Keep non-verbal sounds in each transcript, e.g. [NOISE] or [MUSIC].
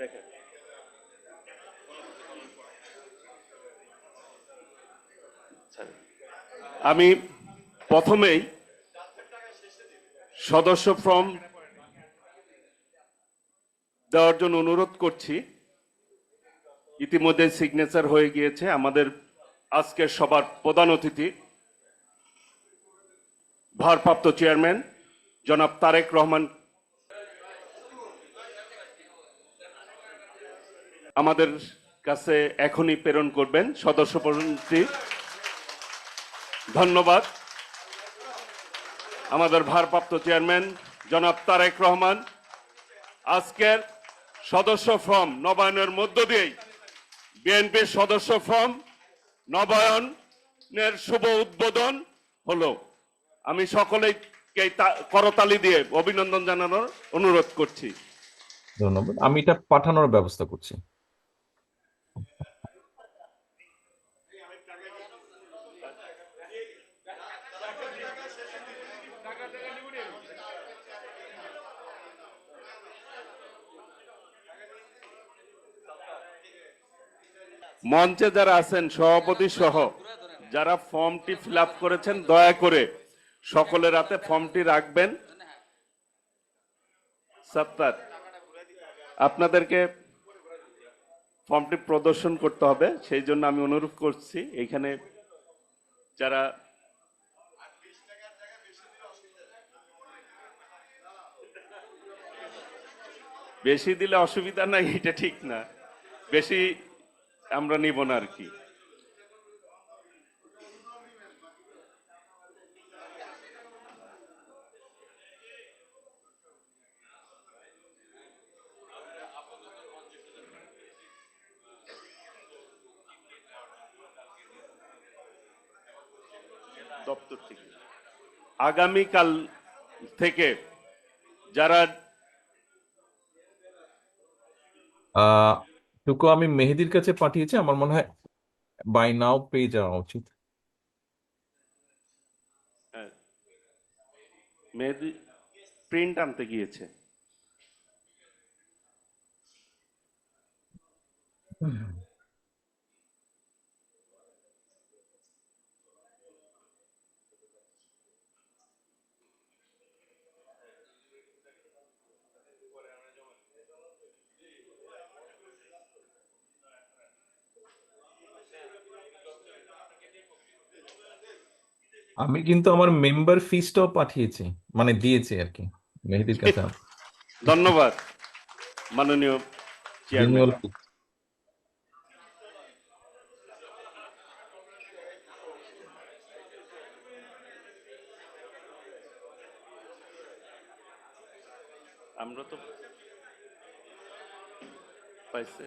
দেখেন। আমি প্রথমেই সদস্য ফর্ম দেওয়ার জন্য অনুরোধ করছি। ইতিমধ্যে সিগনেচার হয়ে গিয়েছে আমাদের আজকের সবার প্রধান অতিথি, ভারপ্রাপ্ত চেয়ারম্যান জনাব তারেক রহমান আমাদের কাছে এখনই প্রেরণ করবেন সদস্য পরিণতি ধন্যবাদ। আমাদের ভারপ্রাপ্ত চেয়ারম্যান জনাব তারেক রহমান, আজকের সদস্য ফর্ম নবায়নের মধ্য দিয়েই বিএনপির সদস্য ফর্ম নবায়নের শুভ উদ্বোধন হলো। আমি সকলেইকে তা- করতালি দিয়ে অভিনন্দন জানানোর অনুরোধ করছি। ধন্যবাদ। আমি এটা পাঠানোর ব্যবস্থা করছি। মঞ্চে যারা আছেন, সভাপতি সহ, যারা ফর্মটি ফিল করেছেন, দয়া করে সকলের হাতে ফর্মটি রাখবেন। সত্তার, আপনাদেরকে ফর্মটি প্রদর্শন করতে হবে, সেই জন্য আমি অনুরোধ করছি এখানে যারা বেশি দিলে অসুবিধা নাই, এটা ঠিক না। বেশি আমরা নিব না আর কি। দপ্তর থেকে। আগামীকাল থেকে যারা টুকু আমি মেহেদির কাছে পাঠিয়েছি আমার মনে হয় বাই নাও পেয়ে যাওয়া উচিত। মেহেদি প্রিন্ট আনতে গিয়েছে। আমি কিন্তু আমার মেম্বার ফিসটাও পাঠিয়েছি মানে দিয়েছি আর কি মেহেদির কাছে [LAUGHS] ধন্যবাদ মাননীয় চেয়ারম্যান আমরা তো পাইছে।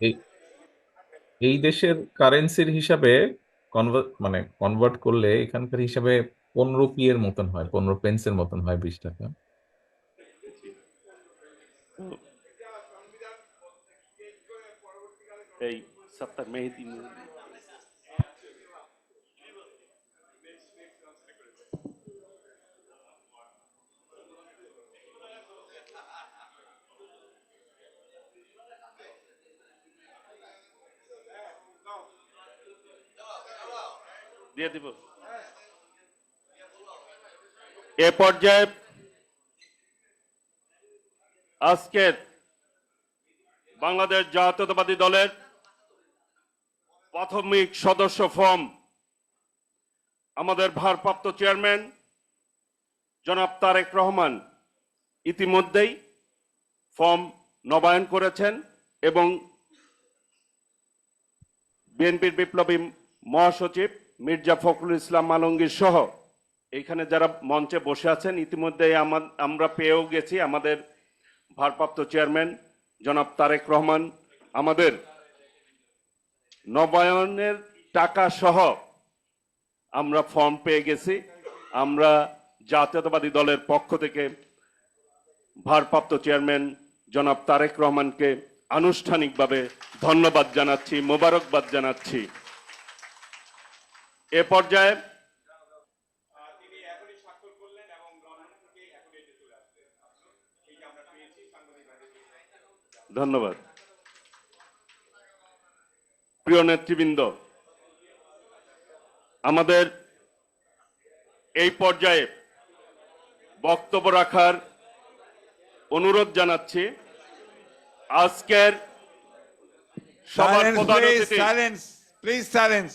এই এই দেশের কারেন্সির হিসাবে কনভার্ট মানে কনভার্ট করলে এখানকার হিসাবে পনেরো পি এর মতন হয়, পনেরো পেন্সের মতন হয় বিশ টাকা। এই সপ্তাহ মেহেদি দিয়ে দিব। এ পর্যায়ে আজকের বাংলাদেশ জাতীয়তাবাদী দলের প্রাথমিক সদস্য ফর্ম আমাদের ভারপ্রাপ্ত চেয়ারম্যান জনাব তারেক রহমান ইতিমধ্যেই ফর্ম নবায়ন করেছেন এবং বিএনপির বিপ্লবী মহাসচিব মির্জা ফখরুল ইসলাম আলমগীর সহ এইখানে যারা মঞ্চে বসে আছেন, ইতিমধ্যে আমরা পেয়েও গেছি আমাদের ভারপ্রাপ্ত চেয়ারম্যান জনাব তারেক রহমান, আমাদের নবায়নের টাকা সহ আমরা ফর্ম পেয়ে গেছি। আমরা জাতীয়তাবাদী দলের পক্ষ থেকে ভারপ্রাপ্ত চেয়ারম্যান জনাব তারেক রহমানকে আনুষ্ঠানিকভাবে ধন্যবাদ জানাচ্ছি, মোবারকবাদ জানাচ্ছি। এ পর্যায়ে ধন্যবাদ প্রিয় নেতৃবৃন্দ আমাদের এই পর্যায়ে বক্তব্য রাখার অনুরোধ জানাচ্ছি আজকের সবার প্রধান please silence.